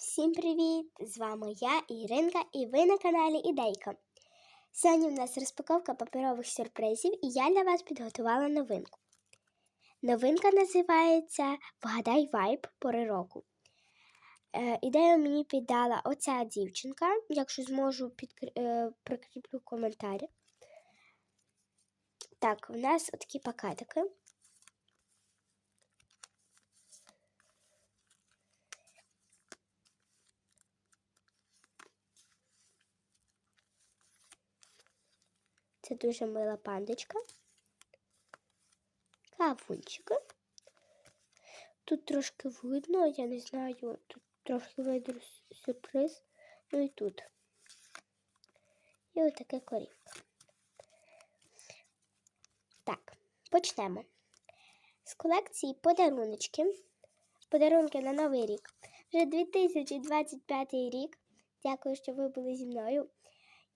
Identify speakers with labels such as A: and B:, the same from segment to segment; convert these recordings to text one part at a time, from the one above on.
A: Всім привіт! З вами я, Іринка, і ви на каналі Ідейка. Сьогодні в нас розпаковка паперових сюрпризів, і я для вас підготувала новинку. Новинка називається Вгадай вайб пори року. Е, ідею мені піддала оця дівчинка. Якщо зможу, підкр... е, прикріплю коментарі. Так, у нас такі пакетики. Це дуже мила пандочка. Кавунчики. Тут трошки видно, я не знаю, тут трошки видно сюрприз. Ну і тут. І отаке корівка. Так, почнемо. З колекції подаруночки. Подарунки на Новий рік. Вже 2025 рік. Дякую, що ви були зі мною.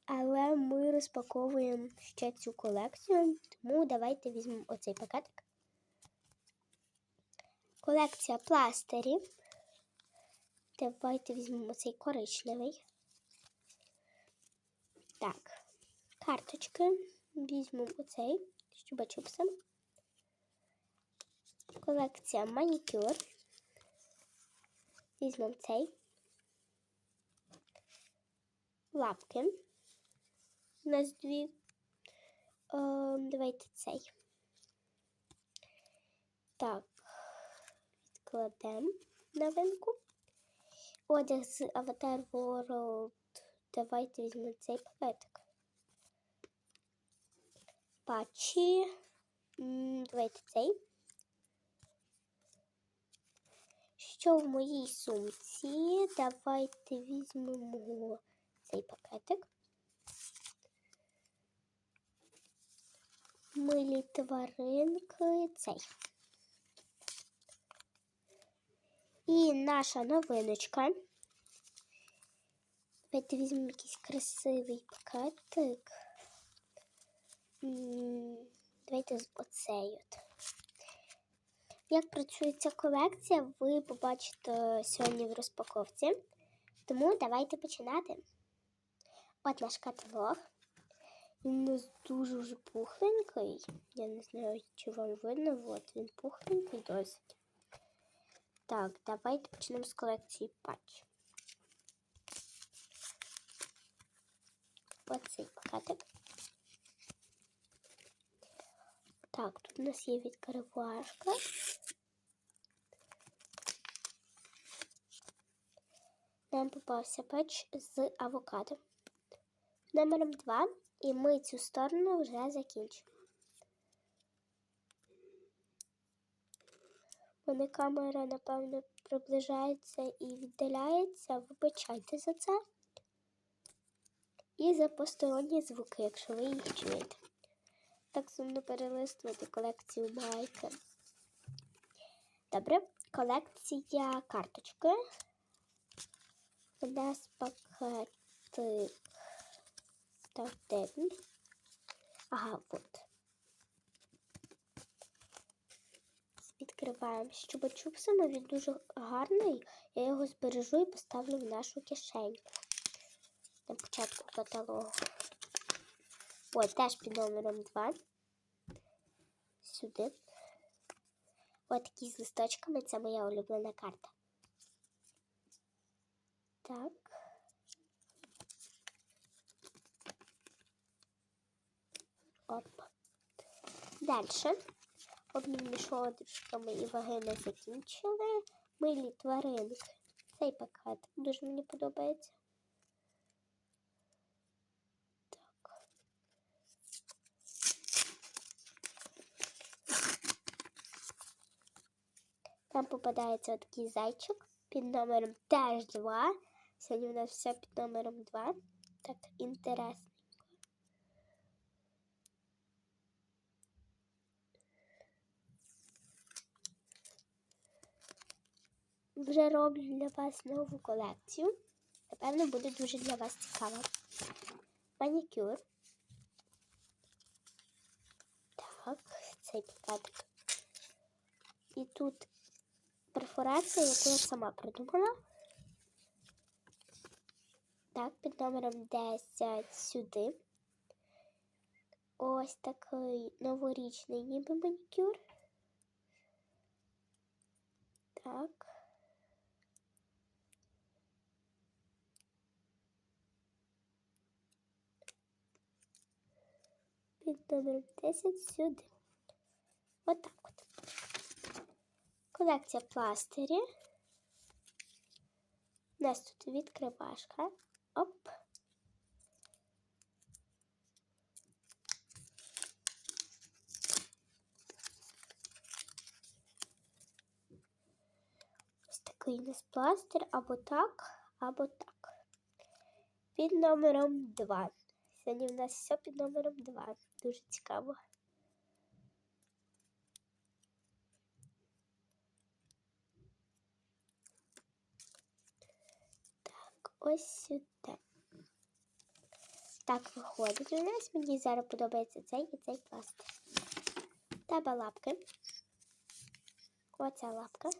A: Але ми розпаковуємо ще цю колекцію, тому давайте візьмемо оцей пакетик. Колекція пластирів. Давайте візьмемо цей коричневий. Так, карточки. Візьмемо оцей з чупа-чупсом. Колекція манікюр. Візьмемо цей. Лапки. Нас дві. О, давайте цей. Так, відкладемо новинку. Одяг з Avatar World. Давайте візьмемо цей пакетик. Патчі. Давайте цей. Що в моїй сумці? Давайте візьмемо цей пакетик. Милі тваринки цей. І наша новиночка. Давайте візьмемо якийсь красивий пакетик. Давайте оцей от. Як працює ця колекція, ви побачите сьогодні в розпаковці. Тому давайте починати. От наш каталог. Він у нас дуже вже пухленький. Я не знаю, чи вам видно. От він пухленький досить. Так, давайте почнемо з колекції патч. Оцей пакетик. Так, тут у нас є відкривашка. Нам попався патч з авокадо. Номером 2. І ми цю сторону вже закінчимо. Мене камера, напевно, приближається і віддаляється. Вибачайте за це. І за посторонні звуки, якщо ви їх чуєте. Так сумно перелистувати колекцію майки. Добре, колекція карточки. У нас пакети. Так, де він? Ага, от. Відкриваємо з чупа-чупсами. Він дуже гарний. Я його збережу і поставлю в нашу кишеньку. На початку каталогу. Ой, теж під номером 2. Сюди. Ось такі з листочками. Це моя улюблена карта. Так. Оп. Далі. Обмін між одержками і ваги ми закінчили. Милі тваринки. Цей пакет дуже мені подобається. Так. Там попадається такий зайчик під номером теж 2. Сьогодні у нас все під номером 2. Так, інтересно. Вже роблю для вас нову колекцію. Напевно, буде дуже для вас цікаво. Манікюр. Так, цей пакетик. І тут перфорація, яку я сама придумала. Так, під номером 10 сюди. Ось такий новорічний ніби манікюр. Так. Під номером 10 сюди. Отак от. Колекція пластирі. У нас тут відкривашка. Оп. Ось такий у нас пластир або так, або так. Під номером 2. Сьогодні в нас все під номером 2. Дуже цікаво. Так, ось сюди. Так виходить у нас. Мені зараз подобається цей і цей пластир. Тебе лапки. Оця лапка.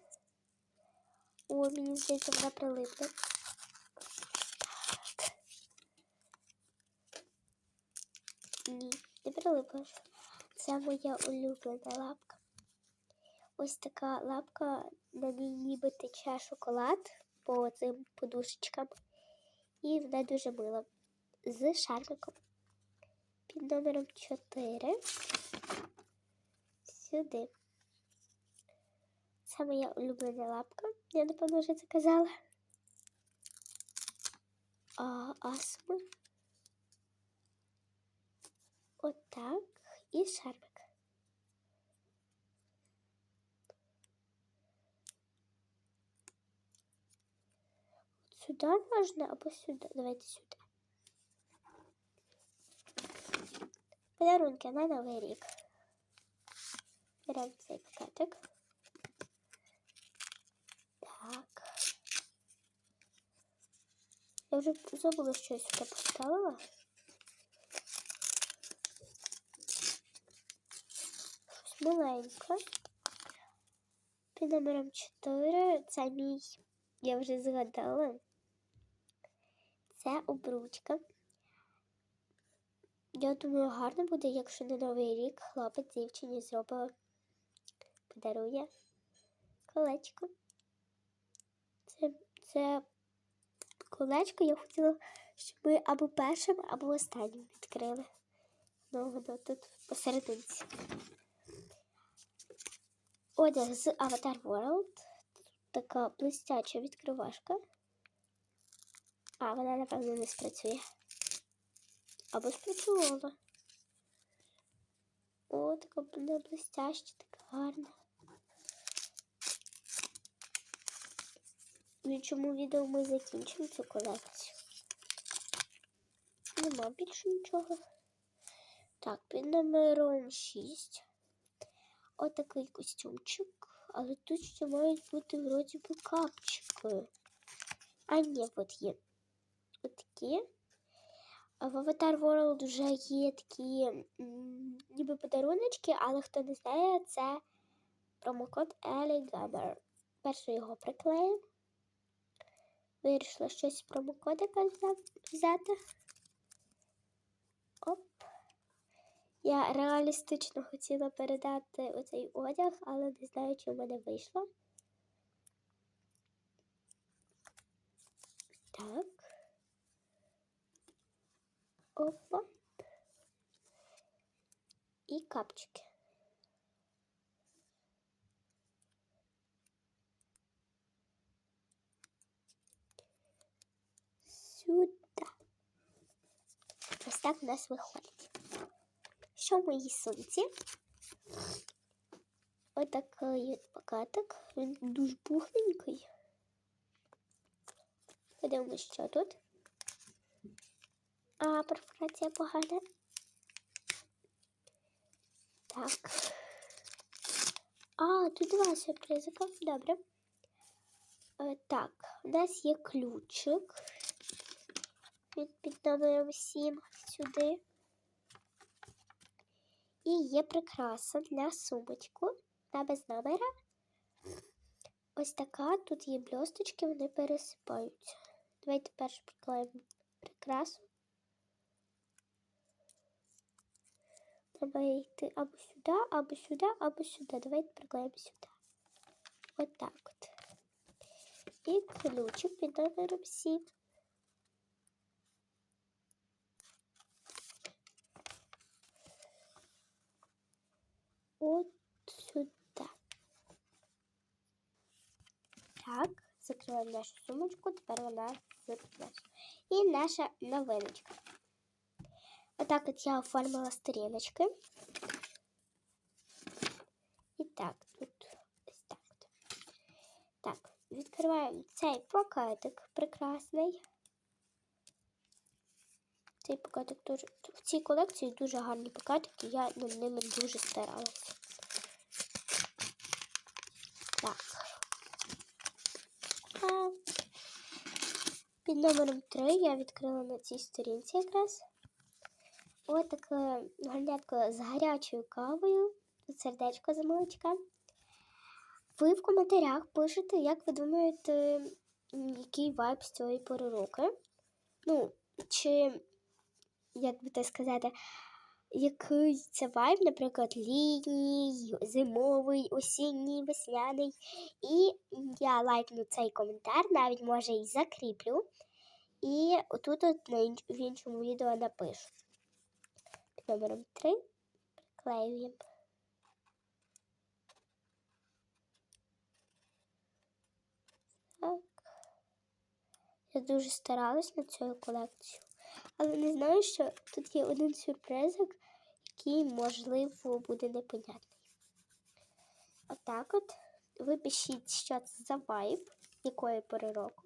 A: О, мені здається, вона прилипла. Так. Ні, прилипла. Це моя улюблена лапка. Ось така лапка, на ній ніби тече шоколад по цим подушечкам. І вона дуже мила. З шармиком. Під номером 4. Сюди. Це моя улюблена лапка. Я напевно вже це казала. А, астма. Отак. І шармик. Сюди можна або сюди. Давайте сюди. Подарунки на Новий рік. Беремо цей пакетик. Так. Я вже забула, що я сюди поставила. Щось маленьке. Під номером 4 це мій, я вже згадала. Це обручка. Я думаю, гарно буде, якщо на Новий рік хлопець дівчині зробить, подарує колечко. Це, це колечко я хотіла, щоб ми або першим, або останнім відкрили. Ну, воно тут посерединці. Одяг з Avatar World. Така блистяча відкривашка. А, вона, напевно, не спрацює. Або спрацювала. О, така вона блистяща, така гарна. В іншому відео ми закінчимо цю колекцію. Нема більше нічого. Так, під номером 6. Отакий костюмчик. Але тут ще мають бути вроді би капчики. А ні, от є. Отакі. А в Avatar World вже є такі ніби подаруночки, але хто не знає, це промокод Ellie Gamer. Перше його приклеїмо. Вирішила щось з промокодика взяти. Оп. Я реалістично хотіла передати оцей одяг, але не знаю, чи в мене вийшло. Так. Опа. І капчики. Сюди. Ось так у нас виходить. Що в моїй сумці? Отакий от пакетик. Він дуже пухленький. Подивимось, що тут. А, перфорація погана. Так. А, тут два сюрпризика. Добре. Е, так, у нас є ключик. Під номером 7 сюди. І є прикраса для сумочку та без номера. Ось така, тут є бльосточки, вони пересипаються. Давайте перше приклеїмо прикрасу. Треба йти або сюди, або сюди, або сюди. Давайте приклеїмо сюди. От так от. І ключик під номером 7. От сюди. Так, закриваємо нашу сумочку, тепер вона закрилась. І наша новиночка. Отак от я оформила сторіночки. І так, тут ось так. Так, відкриваємо цей пакетик прекрасний. Цей пакетик дуже. В цій колекції дуже гарні пакетики, я над ними дуже старалася. Так. А під номером 3 я відкрила на цій сторінці якраз. Ось таке горнятко з гарячою кавою. Тут сердечко замилочка. Ви в коментарях пишете, як ви думаєте, який вайб з цієї пори року. Ну, чи, як би так сказати, який це вайб, наприклад, літній, зимовий, осінній, весняний. І я лайкну цей коментар, навіть може і закріплю. І отут от на інш- в іншому відео напишу. Під номером 3 приклеюємо. Так. Я дуже старалась на цю колекцію. Але не знаю, що тут є один сюрпризик, який, можливо, буде непонятний. Отак от. Ви пишіть, що це за вайб, якої пори року.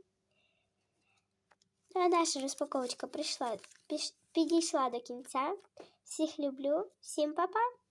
A: Ну, а наша розпаковочка прийшла, підійшла до кінця. Всіх люблю, всім па-па!